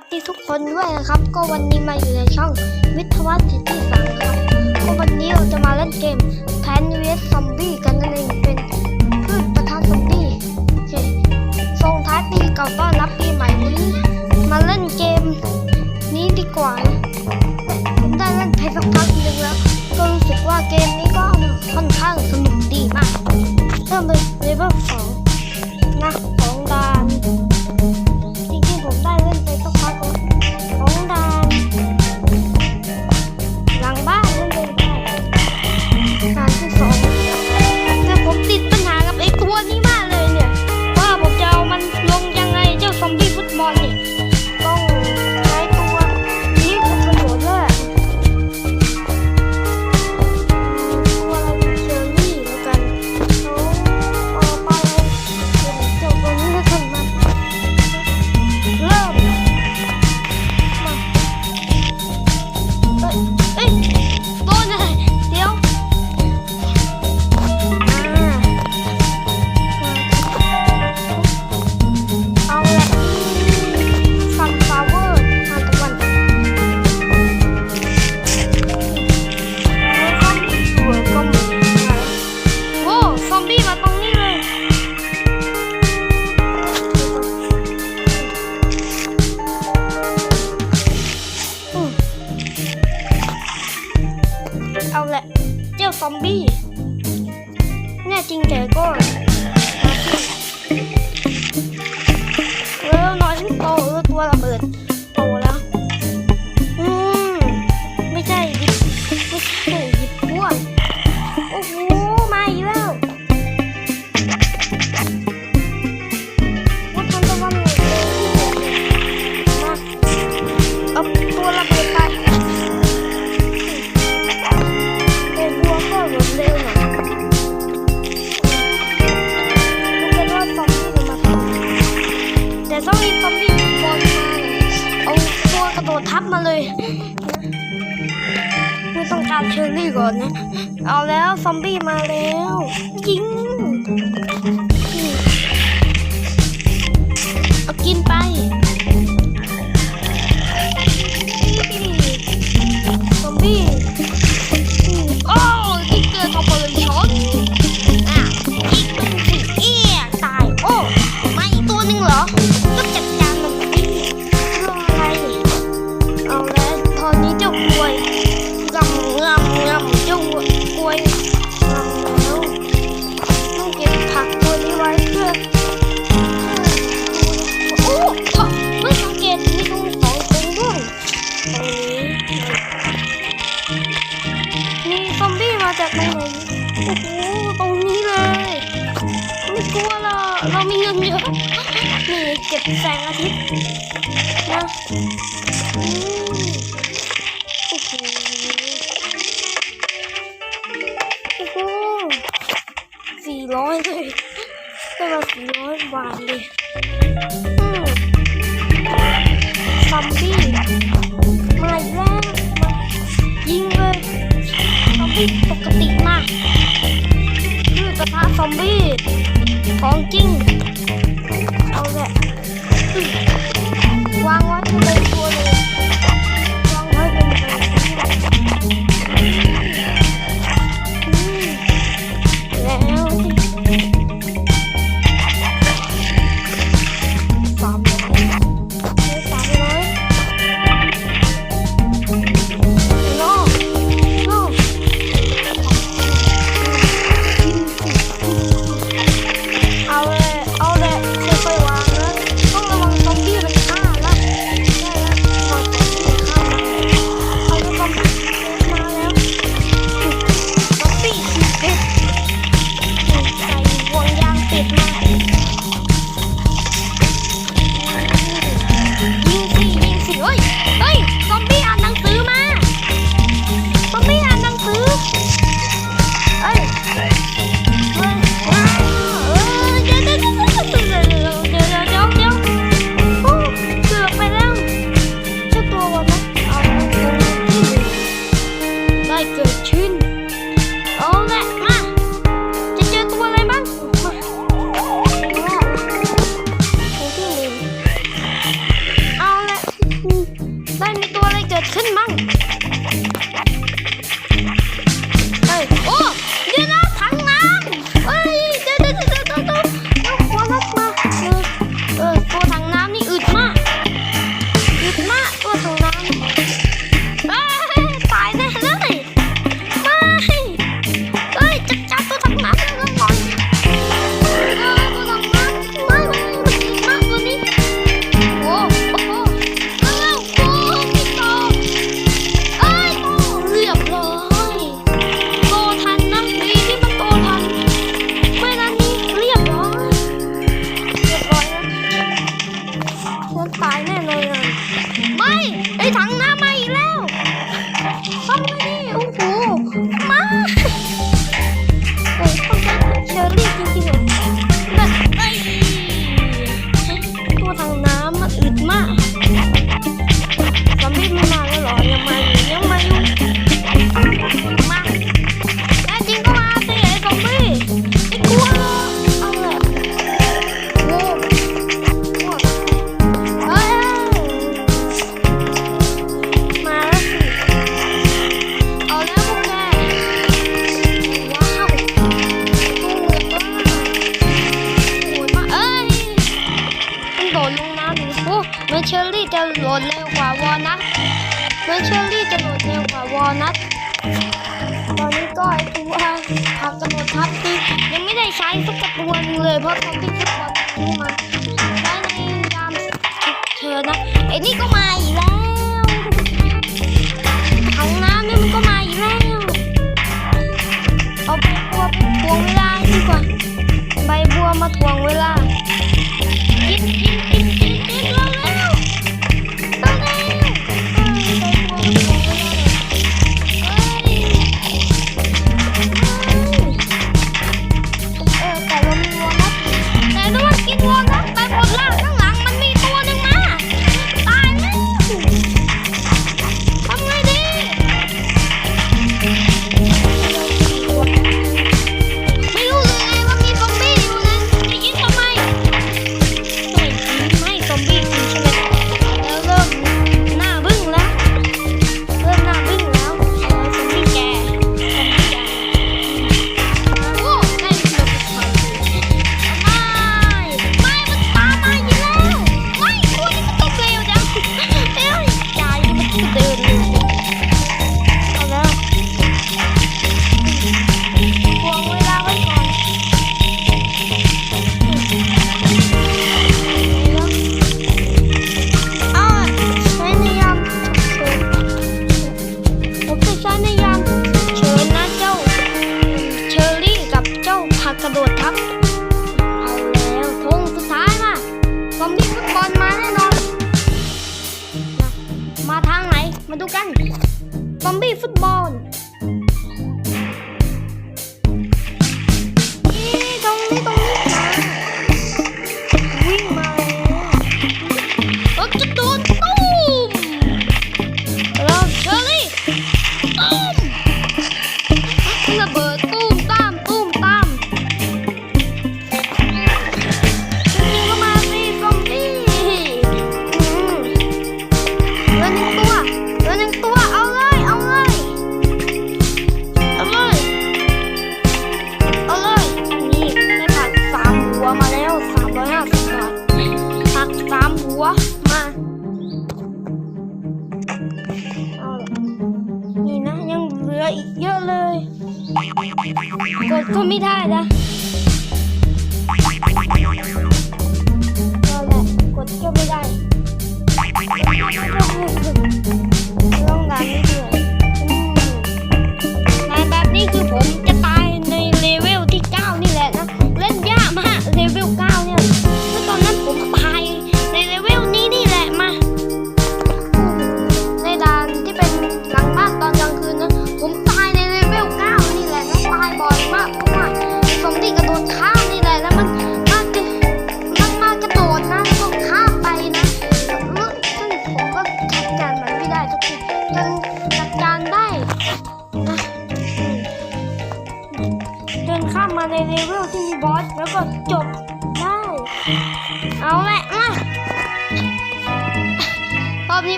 วัสดีทุกคนด้วยนะครับ ก็วันนี้มาอยู่ในช่องวิทวัฒน์สิตี้สามนะครับก็วันนี้เราจะมาเล่นเกมแพนเวสซอมบี้กันนั่นเองเป็นพืชประทานซอมบี้โอเคส่งท้ายปีเก่าต้อนรับปีใหม่นี้ มาเล่นเกมนี้ดีกว่าผมได้เล่นไปสักพักนึงแล้ว ก็รู้สึกว่าเกมนี้ก็ค่อนข้างสนุกดีมากเริ่มเป็นเลเวลสองนะานเชอรี่ก่อนนะ เอาแล้วซอมบี้มาแล้วจริง โอ้โหสี่ร้อยเลยได้มาสี่ร้อยบาทเลยซอมบี้มาอีกแล้วมายิงเลยซอมบี้ปกติมากคือกระทะซอมบี้ของจริงเอาแหละวางไว้เลย ไอ้นี่ก็มาอีกแล้วถังน้ำเนี่มันก็มาอีกแล้ว เอาใบบัวถ่วงเวลาดีกว่า ใบบัวมาทวงเวลา ก็ไม่ได้นะ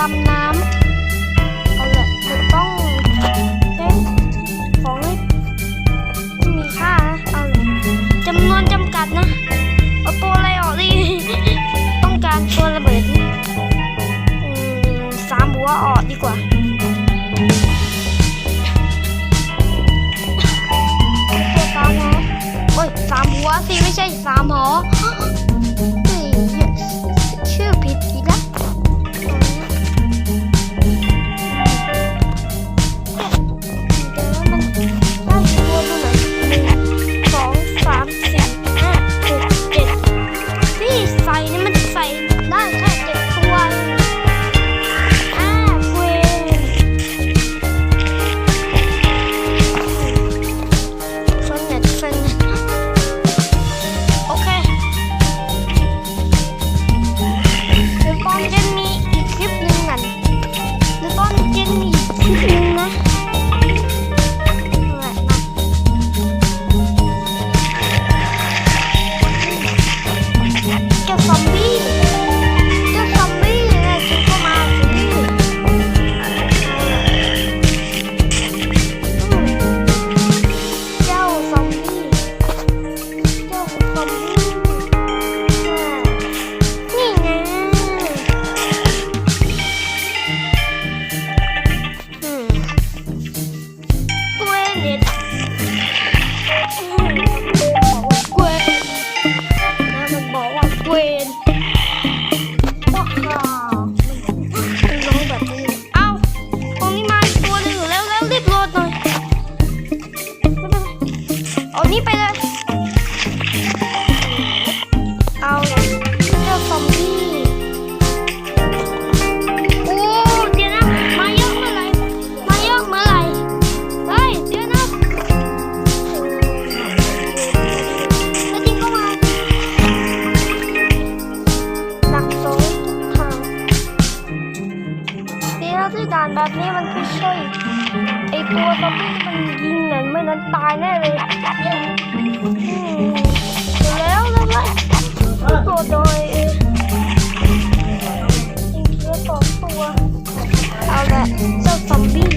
năm มันไม่ใช่ไอตัวซอมบี้มันยิงนั่นไม่นั้นตายแน่เลยแล้แล้วแล้วตัวโดยยิงเพื่อสองตัวเอาละเจ้าซอมบี้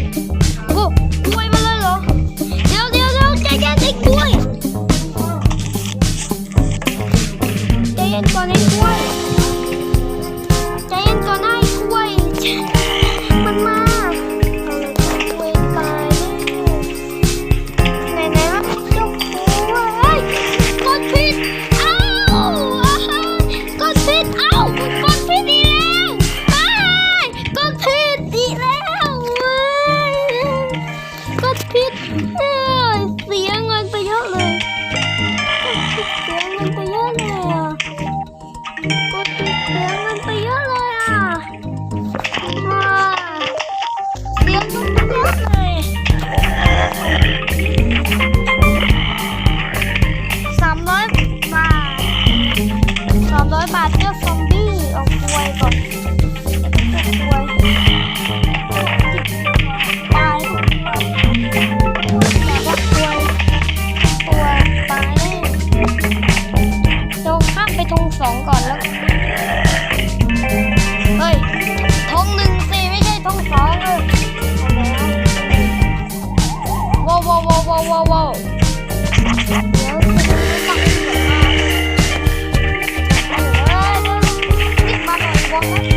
What?